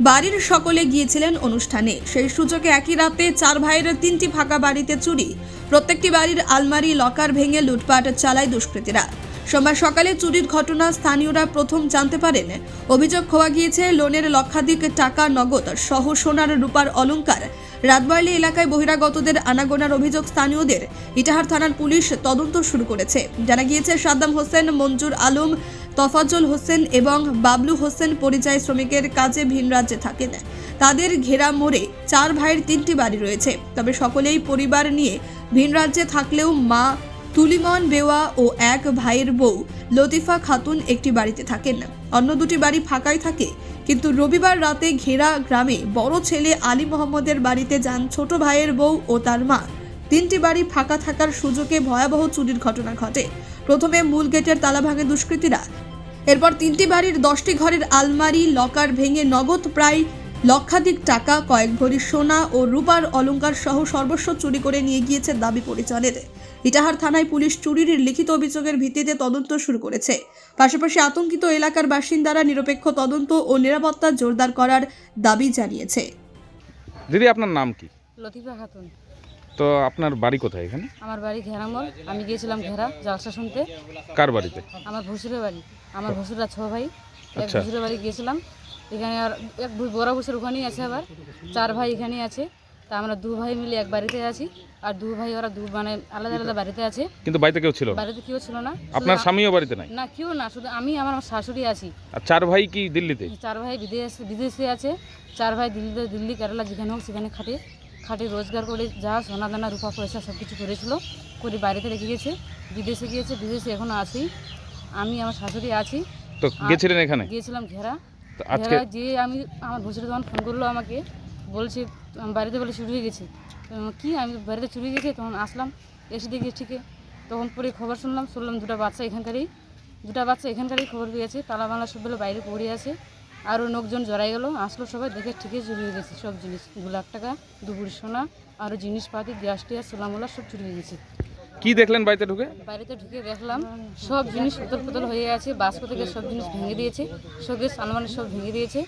বাড়ির সকলে গিয়েছিলেন অনুষ্ঠানে। সেই সুযোগে একই রাতে চার ভাইয়ের তিনটি ফাঁকা বাড়িতে চুরি। প্রত্যেকটি বাড়ির আলমারি, লকার ভেঙে লুটপাট চালায় দুষ্কৃতীরা। সোমবার সকালে চুরির ঘটনা স্থানীয়রা প্রথম জানতে পারেন। অভিযোগ খোয়া গিয়েছে, লোনের লক্ষাধিক টাকা নগদ সহ সোনার রূপার অলংকার। রাতবাড়লি এলাকায় বহিরাগতদের আনাগোনার অভিযোগ স্থানীয়দের। ইটাহার থানার পুলিশ তদন্ত শুরু করেছে। জানা গিয়েছে, সাদ্দাম হোসেন, মঞ্জুর আলম তফাজ্জল হোসেন এবং বাবলু হোসেন পরিযায়ী শ্রমিকের কাজে ভিন রাজ্যে থাকেন। তাদের ঘেরা মোড়ে চার ভাইয়ের তিনটি বাড়ি রয়েছে। তবে সকলেই পরিবার নিয়ে ভিন রাজ্যে থাকলেও মা তুলিমন বেওয়া ও এক ভাইয়ের বউ লতিফা খাতুন একটি বাড়িতে থাকেন। অন্য দুটি বাড়ি ফাঁকাই থাকে, কিন্তু রবিবার রাতে ঘেরা গ্রামে বড় ছেলে আলী মোহাম্মদের বাড়িতে যান ছোট ভাইয়ের বউ ও তার মা। তিনটি বাড়ি ফাঁকা থাকার সুযোগে ভয়াবহ চুরির ঘটনা ঘটে। প্রথমে মূল গেটের তালা ভাঙে দুষ্কৃতীরা এরপর তিনটি বাড়ির দশটি ঘরের আলমারি লকার ভেঙে নগদ প্রায় লক্ষাধিক টাকা কয়েক ভরি সোনা ও রূপার অলংকার সহ সর্বস্ব চুরি করে নিয়ে গিয়েছে দাবি পরিচালের ইটাহার থানায় পুলিশ চুরির লিখিত অভিযোগের ভিত্তিতে তদন্ত শুরু করেছে। পাশাপাশি আতঙ্কিত এলাকার বাসিন্দারা নিরপেক্ষ তদন্ত ও নিরাপত্তা জোরদার করার দাবি জানিয়েছে। দিদি আপনার নাম কি? লতিফা খাতুন। তো আপনার বাড়ি কোথায় এখানে? আমার বাড়ি ঘেরামল আমি গিয়েছিলাম ঘেরা জালসা শুনতে। কার বাড়িতে? আমার ভসুরের বাড়ি। আমার ভসুরা ছ ভাই। এক আচ্ছা। বাড়ি গিয়েছিলাম। এখানে আর এক বড় ভসুর ওখানেই আছে আবার। চার ভাই এখানেই আছে। তা আমরা দু ভাই মিলে এক বাড়িতে আছি। আর দু ভাই ওরা দু মানে আলাদা আলাদা বাড়িতে আছে। কিন্তু বাড়িতে কেউ ছিল বাড়িতে কেউ ছিল না। আপনার স্বামীও বাড়িতে নাই? না কেউ না। শুধু আমি আমার শাশুড়ি আছি। আর চার ভাই কি দিল্লিতে? চার ভাই বিদেশ বিদেশে আছে। চার ভাই দিল্লিতে দিল্লি কেরালা যেখানে হোক সেখানে খাটে। খাটে রোজগার করে যা সোনা দানা রূপা পয়সা সব কিছু করেছিল করে বাড়িতে রেখে গেছে বিদেশে গিয়েছে বিদেশে এখনও আছি। আমি আমার শাশুড়ি আছি। তো গেছিলেন এখানে? গিয়েছিলাম ঘেরা। তো আজকে ঘেরা যে আমি আমার ভুসুরি তখন ফোন করল আমাকে বলছে "আমার বাড়িতে বলে চুরি হয়ে গেছে। কি? আমি বাড়িতে চুরি গেছে? তখন আসলাম এসে দেখি ঠিকই। তখন পরে খবর শুনলাম শুনলাম দুটো বাচ্চা এখানকারই দুটো বাচ্চা এখানকারই খবর পেয়েছে তালা বাংলা সব বেলা বাইরে পড়ে আছে। আরও লোকজন জড়াই গেলো। আসলো সবাই দেখে ঠিকই চুরি হয়ে গেছে সব জিনিস। দু লাখ টাকা দু বুড়ি সোনা আরও জিনিসপাতি গ্যাস টিয়াস সোলামোলা সব চুরি হয়ে গেছে। কি দেখলেন বাড়িতে ঢুকে? বাড়িতে ঢুকে দেখলাম সব জিনিস উতল পুতল হয়ে আছে বাস্ক থেকে সব জিনিস ভেঙে দিয়েছে শোকেস আলমারি সব ভেঙে দিয়েছে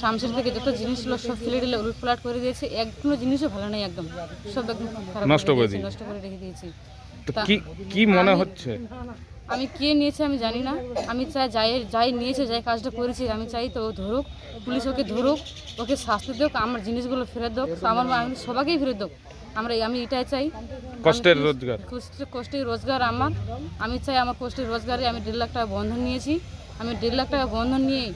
শামসের থেকে যত জিনিস ছিল সব ফেলে দিলে উলট পালাট করে দিয়েছে এক কোনো জিনিসও ভালো নেই একদম। সব একদম নষ্ট করে দিয়েছে। নষ্ট করে রেখে দিয়েছে। কি মনে হচ্ছে? আমি কে নিয়েছে আমি জানি না। আমি চাই যাই যাই নিয়েছে যাই কাজটা করেছি আমি চাই তো ও ধরুক পুলিশ ওকে ধরুক ওকে শাস্তি হোক আমার জিনিসগুলো ফেরত হোক আমার আমি সবাইকেই ফেরত হোক আমরা আমি এটাই চাই। কষ্টের রোজগার। কষ্ট- কষ্টের রোজগার আমার। আমি চাই আমার কষ্টের রোজগারে আমি দেড় লাখ টাকা বন্ধন নিয়েছি। আমি দেড় লাখ টাকা বন্ধন নিয়ে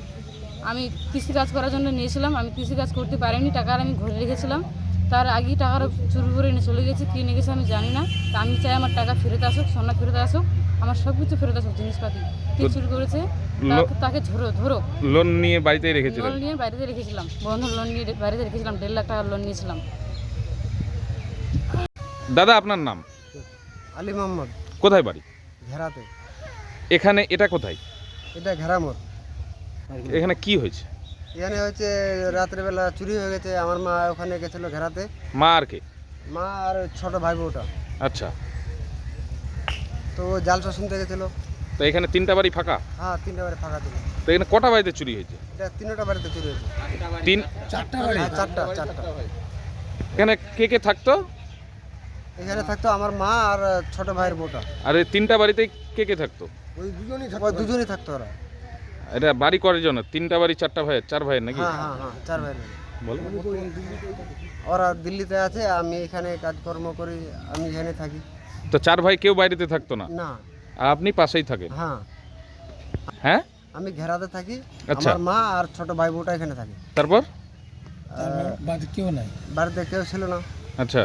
আমি কৃষিকাজ করার জন্য নিয়েছিলাম। আমি কৃষিকাজ করতে পারিনি টাকার আমি ঘরে রেখেছিলাম। তার আগেই টাকাটা চুরি করে নিয়ে চলে গেছে কী নিয়ে গেছে আমি জানি না। তা আমি চাই আমার টাকা ফেরত আসুক সোনা ফেরত আসুক। আমার সব কিছু ফেরত আসুক জিনিসপাতি। কি চুরি করেছে? তাকে- তাকে ধরো ধরো। লোন নিয়ে বাড়িতেই রেখেছিলেন? লোন নিয়ে বাড়িতে রেখেছিলাম। বন্ধন লোন নিয়ে বাড়িতে রেখেছিলাম দেড় লাখ টাকার লোন নিয়েছিলাম। দাদা আপনার নাম? আলী মোহাম্মদ। কোথায় বাড়ি? ঘেরাতে। এখানে এটা কোথায়? এটা ঘেরামোর এখানে কি হয়েছে? এখানে হচ্ছে রাত্রেবেলা চুরি হয়ে গেছে আমার মা ওখানে গেছিল ঘেরাতে। মা আর কে? মা আর ছোট ভাই বউটা। আচ্ছা। তো ও জালসা শুনতে গেছিল তো এখানে তিনটা বাড়ি ফাঁকা? হ্যাঁ তিনটা বাড়ি ফাঁকা ছিল। তো এখানে কটা বাড়িতে চুরি হয়েছে? এটা তিনটা বাড়িতে চুরি হয়েছে। তিন হ্যাঁ, চারটা চারটা। এখানে কে কে থাকতো? এখানে থাকতো আমার মা আর ছোট ভাইয়ের বউটা। আর এই তিনটা বাড়িতে কে কে থাকতো? ওই দুজনই থাকতো। দুজনই থাকতো ওরা। এটা বাড়ি করার জন্য তিনটা বাড়ি চারটা ভাইয়ের? চার ভাইয়ের নাকি? হ্যাঁ হ্যাঁ হ্যাঁ চার ভাইয়ের ওরা দিল্লিতে আছে আমি এখানে কাজকর্ম করি আমি এখানে থাকি। তো চার ভাই কেউ বাড়িতে থাকতো না? না। আর আপনি পাশেই থাকেন? হ্যাঁ। হ্যাঁ? আমি ঘেরাতে থাকি আচ্ছা। আমার মা আর ছোট ভাই বউটা এখানে থাকে। তারপর? বাড়িতে কেউ ছিল না। আচ্ছা।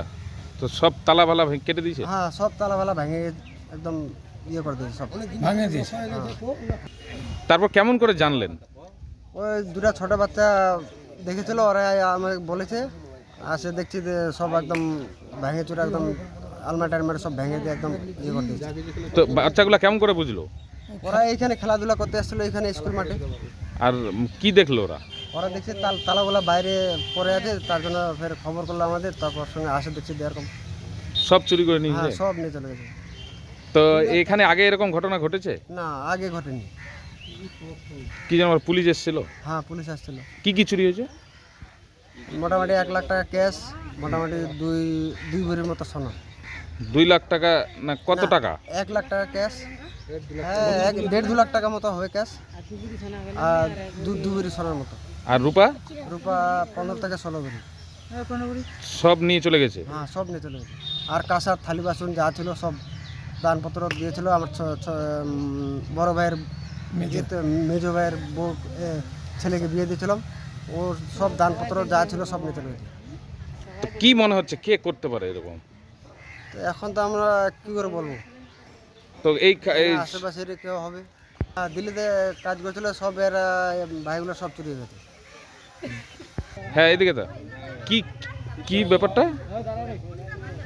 তো সব তালা বালা ভেঙে কেটে দিয়েছে? হ্যাঁ সব তালাবালা ভেঙে একদম ইয়ে করে দিয়েছে সব। ভাঙে দিয়েছে। তারপর কেমন করে জানলেন? ওই দুটা ছোট বাচ্চা দেখেছিল ওরা আমাকে বলেছে আসে দেখছি যে সব একদম ভেঙে চুরে একদম আলমারি টালমারি সব ভেঙে দিয়ে একদম ইয়ে করে দিয়েছে। তো বাচ্চাগুলো কেমন করে বুঝলো? ওরা এইখানে খেলাধুলা করতে আসছিল এখানে স্কুল মাঠে। আর কি দেখল ওরা? ওরা দেখছে তাল তালাগুলা বাইরে পড়ে আছে তার জন্য ফের খবর করল আমাদের তারপর সঙ্গে আসে দেখছি এরকম। সব চুরি করে নিয়ে হ্যাঁ? সব নিয়ে চলে গেছে। তো এখানে আগে এরকম ঘটনা ঘটেছে? না আগে ঘটেনি। কি যেন আমার পুলিশ এসেছিল? হ্যাঁ পুলিশ আসছিল। কি কি চুরি হয়েছে? মোটামুটি এক লাখ টাকা ক্যাশ মোটামুটি দুই দুই ভরির মতো সোনা। দুই লাখ টাকা না কত টাকা? এক লাখ টাকা ক্যাশ। হ্যাঁ এক দেড় দু লাখ টাকা মতো হবে ক্যাশ। আর দু দু ভরি সোনার মতো। আর রূপা? রূপা পনেরো থেকে ষোলো ভরি। সব নিয়ে চলে গেছে? হ্যাঁ সব নিয়ে চলে গেছে। আর কাঁসার থালি বাসন যা ছিল সব দানপত্র দিয়েছিল আমার ছ- ছ- বড় ভাইয়ের যেতে- মেজো। ভাইয়ের বউ ছেলেকে বিয়ে দিয়েছিলাম ওর সব দানপত্র যা ছিল সব নিয়ে চলে গেছে তো কি মনে হচ্ছে কে করতে পারে এরকম? তো এখন তো আমরা কী করে বলব? তো এই কা- এই আশেপাশের কেউ হবে। হ্যাঁ দিল্লিতে কাজ করছিল সব এরা ভাইগুলো সব চুরি হয়ে গেছে। হ্যাঁ এদিকে তো। কি কি ব্যাপারটা?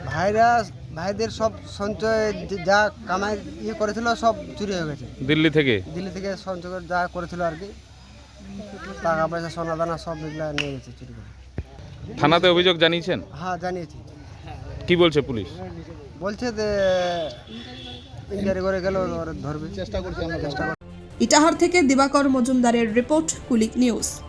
ভাইরা ভাইদের সব সঞ্চয় যে- যা কামাই ইয়ে করেছিল সব চুরি হয়ে গেছে। দিল্লি থেকে? দিল্লি থেকে সঞ্চয় যা করেছিল আর কি। টাকা পয়সা সোনা দানা সব এগুলা নিয়ে গেছে চুরি করে। থানাতে অভিযোগ জানিয়েছেন? হ্যাঁ জানিয়েছি। কি বলছে পুলিশ? বলছে যে ইনকোয়ারি করে গেল ধরবে। চেষ্টা করছি আমরা চেষ্টা ইটাহার থেকে দিবাকর মজুমদারের রিপোর্ট কুলিক নিউজ।